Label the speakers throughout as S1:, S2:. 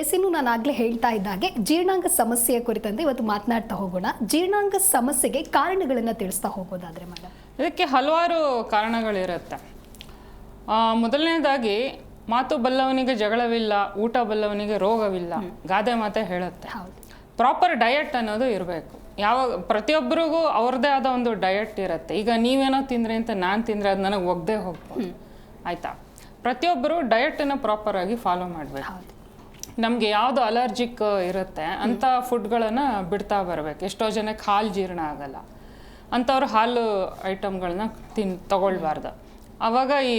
S1: S ಇನ್ನು ನಾನು ಆಗಲೇ ಹೇಳ್ತಾ ಇದ್ದಾಗೆ ಜೀರ್ಣಾಂಗ ಸಮಸ್ಯೆಯ ಕುರಿತಂತೆ ಇವತ್ತು ಮಾತನಾಡ್ತಾ ಹೋಗೋಣ. ಜೀರ್ಣಾಂಗ ಸಮಸ್ಯೆಗೆ ಕಾರಣಗಳನ್ನು ತಿಳಿಸ್ತಾ ಹೋಗೋದಾದ್ರೆ ಮೇಡಮ್.
S2: ಇದಕ್ಕೆ ಹಲವಾರು ಕಾರಣಗಳಿರುತ್ತೆ. ಮೊದಲನೇದಾಗಿ ಮಾತು ಬಲ್ಲವನಿಗೆ ಜಗಳವಿಲ್ಲ ಊಟ ಬಲ್ಲವನಿಗೆ ರೋಗವಿಲ್ಲ ಗಾದೆ ಮಾತೆ ಹೇಳುತ್ತೆ. ಪ್ರಾಪರ್ ಡಯಟ್ ಅನ್ನೋದು ಇರಬೇಕು. ಯಾವಾಗ ಪ್ರತಿಯೊಬ್ಬರಿಗೂ ಅವ್ರದ್ದೇ ಆದ ಒಂದು ಡಯಟ್ ಇರುತ್ತೆ. ಈಗ ನೀವೇನೋ ತಿಂದ್ರೆ ಅಂತ ನಾನು ತಿಂದರೆ ಅದು ನನಗೆ ಒಗ್ದೇ ಹೋಗ್ಬೋದು. ಆಯಿತಾ? ಪ್ರತಿಯೊಬ್ಬರು ಡಯಟನ್ನು ಪ್ರಾಪರಾಗಿ ಫಾಲೋ ಮಾಡಬೇಕು.
S1: ಹೌದು.
S2: ನಮಗೆ ಯಾವುದು ಅಲರ್ಜಿಕ್ ಇರುತ್ತೆ ಅಂಥ ಫುಡ್ಗಳನ್ನು ಬಿಡ್ತಾ ಬರಬೇಕು. ಎಷ್ಟೋ ಜನಕ್ಕೆ ಹಾಲು ಜೀರ್ಣ ಆಗಲ್ಲ. ಅಂಥವ್ರು ಹಾಲು ಐಟಮ್ಗಳನ್ನ ತಿನ್ ತಗೊಳ್ಬಾರ್ದು. ಅವಾಗ ಈ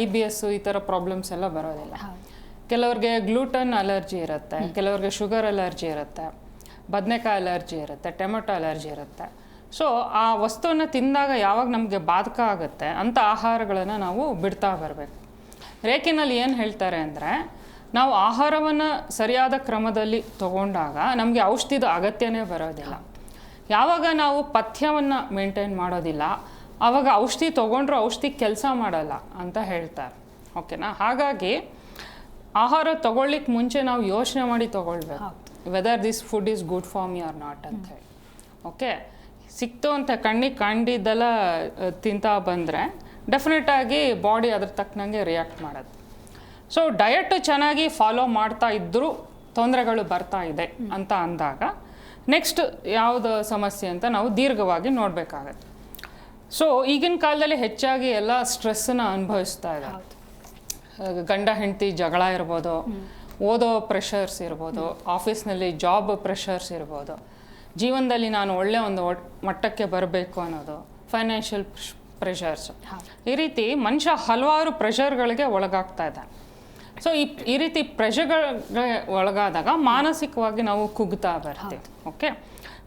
S2: ಐ ಬಿ ಎಸ್ ಈ ಥರ ಪ್ರಾಬ್ಲಮ್ಸ್ ಎಲ್ಲ ಬರೋದಿಲ್ಲ. ಕೆಲವ್ರಿಗೆ ಗ್ಲೂಟನ್ ಅಲರ್ಜಿ ಇರುತ್ತೆ ಕೆಲವ್ರಿಗೆ ಶುಗರ್ ಅಲರ್ಜಿ ಇರುತ್ತೆ ಬದನೆಕಾಯಿ ಅಲರ್ಜಿ ಇರುತ್ತೆ ಟೊಮೆಟೊ ಅಲರ್ಜಿ ಇರುತ್ತೆ. ಸೊ ಆ ವಸ್ತುವನ್ನು ತಿಂದಾಗ ಯಾವಾಗ ನಮಗೆ ಬಾಧಕ ಆಗುತ್ತೆ ಅಂಥ ಆಹಾರಗಳನ್ನು ನಾವು ಬಿಡ್ತಾ ಬರಬೇಕು. ರೇಖಿನಲ್ಲಿ ಏನು ಹೇಳ್ತಾರೆ ಅಂದರೆ ನಾವು ಆಹಾರವನ್ನು ಸರಿಯಾದ ಕ್ರಮದಲ್ಲಿ ತಗೊಂಡಾಗ ನಮಗೆ ಔಷಧಿದ ಅಗತ್ಯನೇ ಬರೋದಿಲ್ಲ. ಯಾವಾಗ ನಾವು ಪಥ್ಯವನ್ನು ಮೇಂಟೈನ್ ಮಾಡೋದಿಲ್ಲ ಆವಾಗ ಔಷಧಿ ತೊಗೊಂಡ್ರೂ ಔಷಧಿ ಕೆಲಸ ಮಾಡಲ್ಲ ಅಂತ ಹೇಳ್ತಾರೆ. ಓಕೆನಾ ಹಾಗಾಗಿ ಆಹಾರ ತಗೊಳ್ಳಿಕ್ಕೆ ಮುಂಚೆ ನಾವು ಯೋಚನೆ ಮಾಡಿ ತಗೊಳ್ಬೇಕು. Whether this food is good for me or not ಅಂತ ಹೇಳಿ. ಓಕೆ ಸಿಕ್ತು ಅಂತ ಕಣ್ಣಿಗೆ ಕಂಡಿದ್ದೆಲ್ಲ ತಿಂತ ಬಂದರೆ ಡೆಫಿನೆಟಾಗಿ ಬಾಡಿ ಅದ್ರ ತಕ್ಕನಂಗೆ ರಿಯಾಕ್ಟ್ ಮಾಡೋದು ಸೊ ಡಯಟ್ ಚೆನ್ನಾಗಿ ಫಾಲೋ ಮಾಡ್ತಾ ಇದ್ದರೂ ತೊಂದರೆಗಳು ಬರ್ತಾ ಇದೆ ಅಂತ ಅಂದಾಗ ನೆಕ್ಸ್ಟ್ ಯಾವುದು ಸಮಸ್ಯೆ ಅಂತ ನಾವು ದೀರ್ಘವಾಗಿ ನೋಡಬೇಕಾಗತ್ತೆ. ಸೊ ಈಗಿನ ಕಾಲದಲ್ಲಿ ಹೆಚ್ಚಾಗಿ ಎಲ್ಲ ಸ್ಟ್ರೆಸ್ಸನ್ನ ಅನುಭವಿಸ್ತಾ ಇದ್ದಾರೆ. ಗಂಡ ಹೆಂಡತಿ ಜಗಳ ಇರ್ಬೋದು ಓದೋ ಪ್ರೆಷರ್ಸ್ ಇರ್ಬೋದು ಆಫೀಸ್ನಲ್ಲಿ ಜಾಬ್ ಪ್ರೆಷರ್ಸ್ ಇರ್ಬೋದು ಜೀವನದಲ್ಲಿ ನಾನು ಒಳ್ಳೆ ಒಂದು ಮಟ್ಟಕ್ಕೆ ಬರಬೇಕು ಅನ್ನೋದು ಫೈನಾನ್ಷಿಯಲ್ ಪ್ರೆಷರ್ಸ್ ಈ ರೀತಿ ಮನುಷ್ಯ ಹಲವಾರು ಪ್ರೆಷರ್ಗಳಿಗೆ ಒಳಗಾಗ್ತಾ ಇದ್ದಾನೆ. ಸೊ ಈ ಈ ರೀತಿ ಪ್ರೆಷರ್ಗಳಿಗೆ ಒಳಗಾದಾಗ ಮಾನಸಿಕವಾಗಿ ನಾವು ಕುಗ್ತಾ ಬರ್ತೀವಿ. ಓಕೆ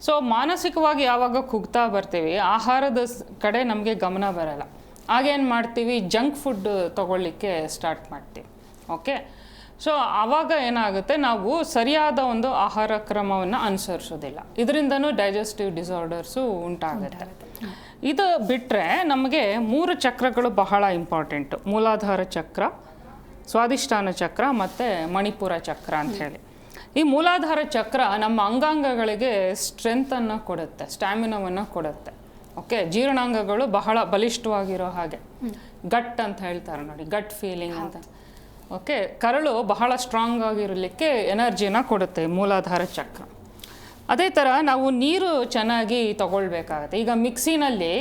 S2: ಸೊ ಮಾನಸಿಕವಾಗಿ ಯಾವಾಗ ಕುಗ್ತಾ ಬರ್ತೀವಿ ಆಹಾರದ ಕಡೆ ನಮಗೆ ಗಮನ ಬರಲ್ಲ. ಆಗೇನು ಮಾಡ್ತೀವಿ ಜಂಕ್ ಫುಡ್ ತಗೊಳ್ಳಿಕ್ಕೆ ಸ್ಟಾರ್ಟ್ ಮಾಡ್ತೀವಿ. ಓಕೆ ಸೊ ಆವಾಗ ಏನಾಗುತ್ತೆ ನಾವು ಸರಿಯಾದ ಒಂದು ಆಹಾರ ಕ್ರಮವನ್ನು ಅನುಸರಿಸೋದಿಲ್ಲ. ಇದರಿಂದನೂ ಡೈಜೆಸ್ಟಿವ್ ಡಿಸಾರ್ಡರ್ಸು ಉಂಟಾಗುತ್ತೆ. ಇದು ಬಿಟ್ಟರೆ ನಮಗೆ ಮೂರು ಚಕ್ರಗಳು ಬಹಳ ಇಂಪಾರ್ಟೆಂಟು ಮೂಲಾಧಾರ ಚಕ್ರ ಸ್ವಾದಿಷ್ಠಾನ ಚಕ್ರ ಮತ್ತು ಮಣಿಪುರ ಚಕ್ರ ಅಂತ ಹೇಳಿ. ಈ ಮೂಲಾಧಾರ ಚಕ್ರ ನಮ್ಮ ಅಂಗಾಂಗಗಳಿಗೆ ಸ್ಟ್ರೆಂತನ್ನು ಕೊಡುತ್ತೆ ಸ್ಟ್ಯಾಮಿನವನ್ನು ಕೊಡುತ್ತೆ. ಓಕೆ ಜೀರ್ಣಾಂಗಗಳು ಬಹಳ ಬಲಿಷ್ಠವಾಗಿರೋ ಹಾಗೆ. ಗಟ್ ಅಂತ ಹೇಳ್ತಾರೆ ನೋಡಿ ಗಟ್ ಫೀಲಿಂಗ್ ಅಂತ. ಓಕೆ ಕರಳು ಬಹಳ ಸ್ಟ್ರಾಂಗ್ ಆಗಿರಲಿಕ್ಕೆ ಎನರ್ಜಿನ ಕೊಡುತ್ತೆ ಮೂಲಾಧಾರ ಚಕ್ರ. ಅದೇ ಥರ ನಾವು ನೀರು ಚೆನ್ನಾಗಿ ತಗೊಳ್ಬೇಕಾಗತ್ತೆ. ಈಗ ಮಿಕ್ಸಿನಲ್ಲಿ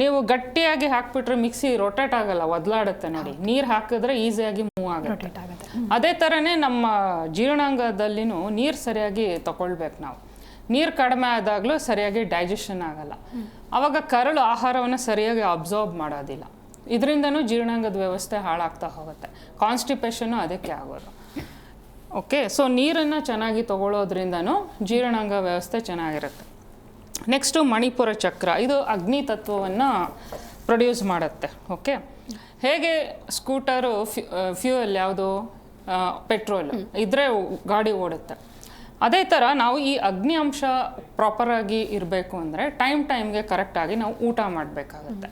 S2: ನೀವು ಗಟ್ಟಿಯಾಗಿ ಹಾಕ್ಬಿಟ್ರೆ ಮಿಕ್ಸಿ ರೊಟೇಟ್ ಆಗಲ್ಲ ಒದ್ಲಾಡುತ್ತೆ ನೋಡಿ. ನೀರು ಹಾಕಿದ್ರೆ ಈಸಿಯಾಗಿ ಮೂವ್
S1: ಆಗುತ್ತೆ.
S2: ಅದೇ ಥರನೇ ನಮ್ಮ ಜೀರ್ಣಾಂಗದಲ್ಲಿನೂ ನೀರು ಸರಿಯಾಗಿ ತಗೊಳ್ಬೇಕು ನಾವು. ನೀರು ಕಡಿಮೆ ಆದಾಗಲೂ ಸರಿಯಾಗಿ ಡೈಜೆಷನ್ ಆಗಲ್ಲ. ಆವಾಗ ಕರಳು ಆಹಾರವನ್ನು ಸರಿಯಾಗಿ ಅಬ್ಸಾರ್ಬ್ ಮಾಡೋದಿಲ್ಲ. ಇದರಿಂದನೂ ಜೀರ್ಣಾಂಗದ ವ್ಯವಸ್ಥೆ ಹಾಳಾಗ್ತಾ ಹೋಗುತ್ತೆ. ಕಾನ್ಸ್ಟಿಪೇಷನ್ನು ಅದಕ್ಕೆ ಆಗೋದು. ಓಕೆ ಸೊ ನೀರನ್ನು ಚೆನ್ನಾಗಿ ತಗೊಳ್ಳೋದ್ರಿಂದನೂ ಜೀರ್ಣಾಂಗ ವ್ಯವಸ್ಥೆ ಚೆನ್ನಾಗಿರುತ್ತೆ. ನೆಕ್ಸ್ಟು ಮಣಿಪುರ ಚಕ್ರ ಇದು ಅಗ್ನಿ ತತ್ವವನ್ನು ಪ್ರೊಡ್ಯೂಸ್ ಮಾಡುತ್ತೆ ಓಕೆ ಹೇಗೆ ಸ್ಕೂಟರು ಫ್ಯೂಯಲ್ ಯಾವುದು? ಪೆಟ್ರೋಲ್ ಇದ್ರೆ ಗಾಡಿ ಓಡುತ್ತೆ. ಅದೇ ಥರ ನಾವು ಈ ಅಗ್ನಿ ಅಂಶ ಪ್ರಾಪರಾಗಿ ಇರಬೇಕು ಅಂದರೆ ಟೈಮ್ ಟೈಮ್ಗೆ ಕರೆಕ್ಟಾಗಿ ನಾವು ಊಟ ಮಾಡಬೇಕಾಗತ್ತೆ.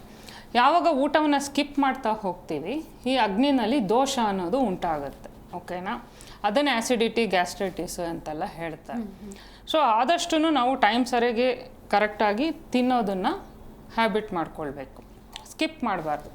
S2: ಯಾವಾಗ ಊಟವನ್ನು ಸ್ಕಿಪ್ ಮಾಡ್ತಾ ಹೋಗ್ತೀವಿ ಈ ಅಗ್ನಿನಲ್ಲಿ ದೋಷ ಅನ್ನೋದು ಉಂಟಾಗುತ್ತೆ ಓಕೆನಾ ಅದನ್ನೇ ಆ್ಯಸಿಡಿಟಿ ಗ್ಯಾಸ್ಟ್ರೈಟಿಸ್ ಅಂತೆಲ್ಲ ಹೇಳ್ತಾರೆ. ಸೊ ಆದಷ್ಟು ನಾವು ಟೈಮ್ ಸರಿಯಾಗಿ ಕರೆಕ್ಟಾಗಿ ತಿನ್ನೋದನ್ನು ಹ್ಯಾಬಿಟ್ ಮಾಡ್ಕೊಳ್ಬೇಕು. ಸ್ಕಿಪ್ ಮಾಡಬಾರ್ದು.